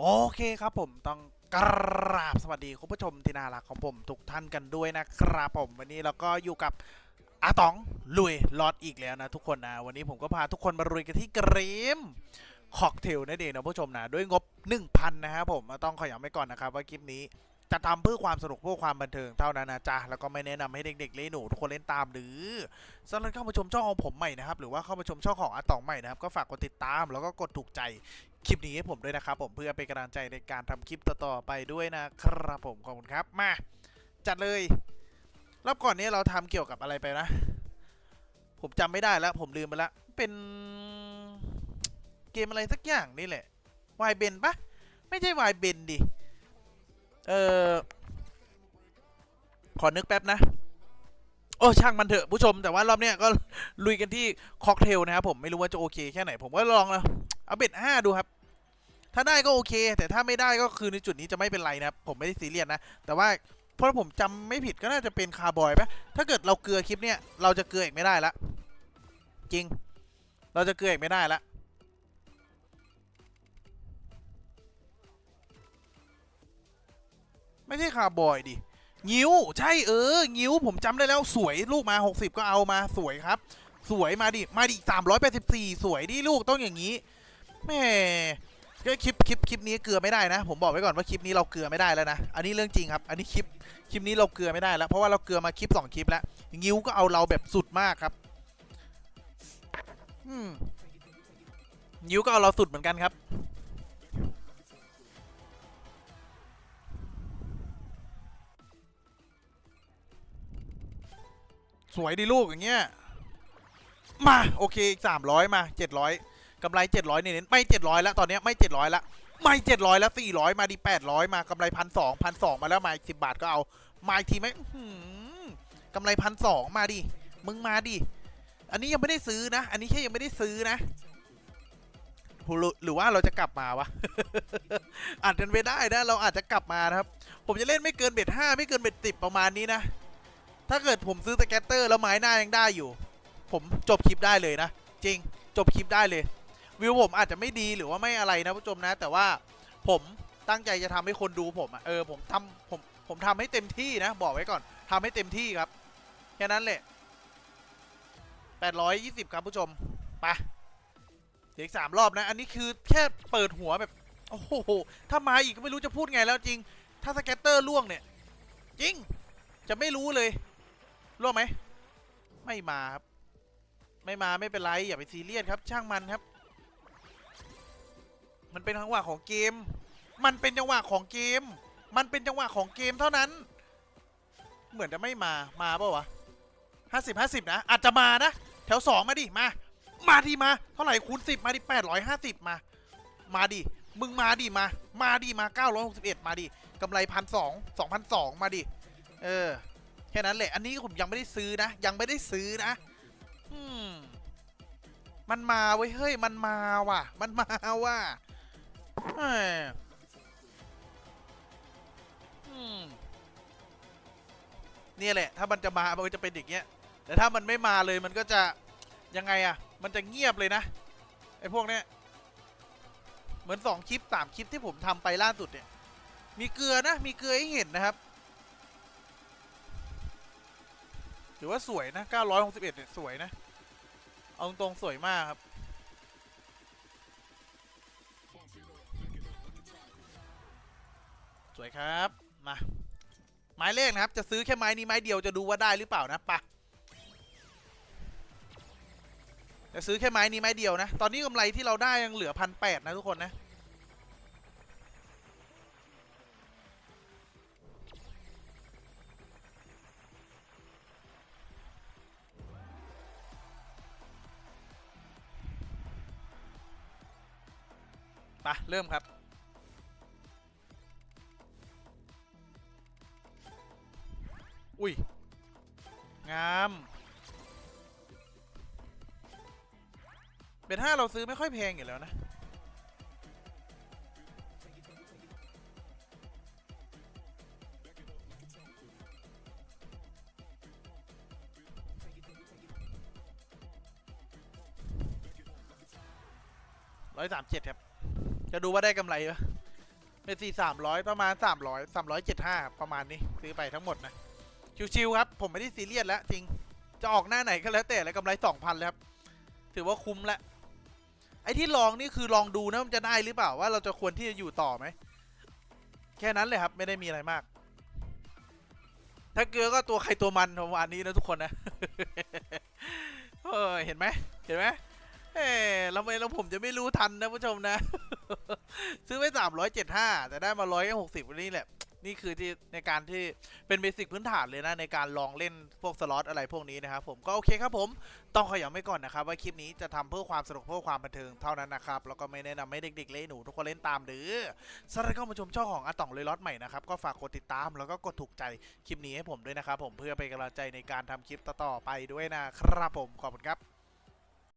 โอเคครับผมต้องกราบสวัสดีคุณผู้ชมที่น่ารักของผมทุกท่านกันด้วยนะครับผมวันนี้เราก็อยู่กับอาตองลุยลอดอีกแล้วนะทุกคนนะ วันนี้ผมก็พาทุกคนมาลุยกันที่กรีมค็อกเทลนั่นเองนะผู้ชมนะ ด้วยงบ 1,000 นะครับผมต้องขอย้ำไว้ก่อนนะครับว่าคลิปนี้ จะทำเพื่อความสนุกเพื่อความบันเทิงเท่านั้นนะจ๊ะแล้วก็ไม่แนะนำให้เด็กๆเล่นหนูทุกคนเล่นตามหรือสำหรับเข้ามาชมช่องของผมใหม่นะครับหรือว่าเข้ามาชมช่องของอาตองใหม่นะครับก็ฝากกดติดตามแล้วก็กดถูกใจคลิปนี้ให้ผมด้วยนะครับผมเพื่อเป็นกำลังใจในการทำคลิปต่อๆไปด้วยนะครับผมขอบคุณครับมาจัดเลยรอบก่อนนี้เราทำเกี่ยวกับอะไรไปนะ ผมจำไม่ได้แล้ว ผมลืมไปแล้วเป็นเกมอะไรสักอย่างนี่แหละวายเบนปะไม่ใช่วายเบนดิ เออขอนึกแป๊บนะ โอ้ช่างมันเถอะผู้ชม แต่ว่ารอบเนี้ยก็ลุยกันที่ค็อกเทลนะครับผมไม่รู้ว่าจะโอเคแค่ไหน ผมก็ลองแล้วเอาเบ็ดห้าดูครับถ้าได้ก็โอเค แต่ถ้าไม่ได้ก็คือในจุดนี้จะไม่เป็นไรนะครับผมไม่ได้ซีเรียสนะ แต่ว่าเพราะผมจำไม่ผิดก็น่าจะเป็นคาร์บอยปะถ้าเกิดเราเกลือคลิปเนี้ยเราจะเกลืออีกไม่ได้ละจริง เราจะเกลืออีกไม่ได้ละ ไม่ใช่คาร์บอยดิงิ้ว ใช่เออ งิ้ว ผมจำได้แล้วสวยลูกมา 60 ก็เอามาสวยครับ สวยมาดิ มาดิ384สวยดิลูกต้องอย่างนี้แม่ก็คลิปคลิปคลิปนี้เกลือไม่ได้นะ ผมบอกไว้ก่อนว่าคลิปนี้เราเกลือไม่ได้แล้วนะ อันนี้เรื่องจริงครับ อันนี้คลิปคลิปนี้เราเกลือไม่ได้แล้ว เพราะว่าเราเกลือมาคลิปสองคลิปแล้ว งิ้วก็เอาเราแบบสุดมากครับอืมงิ้วก็เอาเราสุดเหมือนกันครับ สวยดีลูกอย่างเงี้ยมาโอเคสามร้อยมาเจ็ดร้อยกำไรเจ็ดร้อยเน้นไม่เจ็ดร้อยแล้วตอนเนี้ยไม่เจ็ดร้อยแล้วไม่เจ็ดร้อยแล้วสี่ร้อยมาดีแปดร้อยมากำไรพันสองพันสองมาแล้วมาอีกสิบบาทก็เอามาอีกทีไหมกำไรพันสองมาดิมึงมาดิอันนี้ยังไม่ได้ซื้อนะ อันนี้แค่ยังไม่ได้ซื้อนะหรือหรือว่าเราจะกลับมาวะอาจจะไปได้นะ เราอาจจะกลับมานะครับ ผมจะเล่นไม่เกินเบ็ดห้าไม่เกินเบ็ดสิบประมาณนี้นะ ถ้าเกิดผมซื้อสแกตเตอร์แล้วไม้หน้ายังได้อยู่ ผมจบคลิปได้เลยนะ จริงจบคลิปได้เลย วิวผมอาจจะไม่ดีหรือว่าไม่อะไรนะผู้ชมนะ แต่ว่าผมตั้งใจจะทำให้คนดูผมอะเออผมทำผมผมทำให้เต็มที่นะ บอกไว้ก่อนทำให้เต็มที่ครับ แค่นั้นแหละ820ครับผู้ชมไปเดี๋ยวอีกสามรอบนะ อันนี้คือแค่เปิดหัวแบบ โอ้โห ถ้ามาอีกก็ไม่รู้จะพูดไงแล้วจริง ถ้าสแกตเตอร์ล่วงเนี่ย จริง จะไม่รู้เลย ร่วงไหม ไม่มาครับ ไม่มาไม่เป็นไร อย่าไปซีเรียสครับ ช่างมันครับ มันเป็นจังหวะของเกม มันเป็นจังหวะของเกม มันเป็นจังหวะของเกมเท่านั้น เหมือนจะไม่มา มาเปล่าวะห้าสิบห้าสิบนะ อาจจะมานะ แถวสองมาดิ มา มาดิมา เท่าไหร่คูณสิบมาดิแปดร้อยห้าสิบมา มาดิ มึงมาดิมา มาดิมาเก้าร้อยหกสิบเอ็ดมาดิกำไรพันสองสองพันสองมาดิ เออ ค่นั้นแหละ อันนี้ผมยังไม่ได้ซื้อนะ ยังไม่ได้ซื้อนะอืมมันมาเว้ยเฮ้ย มันมาว่ะ มันมาว่ะเนี่ยแหละ ถ้ามันจะมา มันจะเป็นอย่างเงี้ย แต่ถ้ามันไม่มาเลยมันก็จะยังไงอะมันจะเงียบเลยนะไอ้พวกเนี้ย เหมือนสองคลิปสามคลิปที่ผมทำไปล่าสุดเนี่ย มีเกลือนะ มีเกลือให้เห็นนะครับ ถือว่าสวยนะ 961 เนี่ย สวยนะ เอาตรงๆสวยมากครับ สวยครับ มา ไม้เลขนะครับ จะซื้อแค่ไม้นี้ไม้เดียวจะดูว่าได้หรือเปล่านะปะจะซื้อแค่ไม้นี้ไม้เดียวนะ ตอนนี้กำไรที่เราได้ยังเหลือพันแปดนะทุกคนนะ ไปเริ่มครับ อุ้ย งามเบ็ดห้าเราซื้อไม่ค่อยแพงอยู่แล้วนะ ร้อยสามเจ็ดครับ จะดูว่าได้กำไรปะเป็นสี่สามร้อยประมาณสามร้อยสามร้อยเจ็ดห้าประมาณนี้ซื้อไปทั้งหมดนะ ชิวๆครับ ผมไม่ได้ซีเรียสแล้วจริง จะออกหน้าไหนก็แล้วแต่แล้วกำไรสองพันแล้วครับถือว่าคุ้มแล้วไอ้ที่ลองนี่คือลองดูนะมันจะได้หรือเปล่าว่าเราจะควรที่จะอยู่ต่อไหม แค่นั้นเลยครับ ไม่ได้มีอะไรมาก ถ้าเกลือก็ตัวใครตัวมันประมาณนี้นะทุกคนนะเออเห็นไหมเห็นไหม เออแล้วไม่แล้วผมจะไม่รู้ทันนะผู้ชมนะ ซื้อไปสามร้อยเจ็ดห้าแต่ได้มาร้อยหกสิบนี่แหละ นี่คือที่ในการที่เป็นเบสิกพื้นฐานเลยนะ ในการลองเล่นพวกสล็อตอะไรพวกนี้นะครับผมก็โอเคครับผมต้องขอย้ำไว้ก่อนนะครับ ว่าคลิปนี้จะทำเพื่อความสนุกเพื่อความบันเทิงเท่านั้นนะครับ แล้วก็ไม่แนะนำให้เด็กๆเล่นหนูทุกคนเล่นตามหรือสำหรับเข้ามาชมช่องของอาต่องเลยล็อตใหม่นะครับก็ฝากกดติดตามแล้วก็กดถูกใจคลิปนี้ให้ผมด้วยนะครับผมเพื่อเป็นกำลังใจในการทำคลิปต่อๆไปด้วยนะครับผมขอบคุณครับ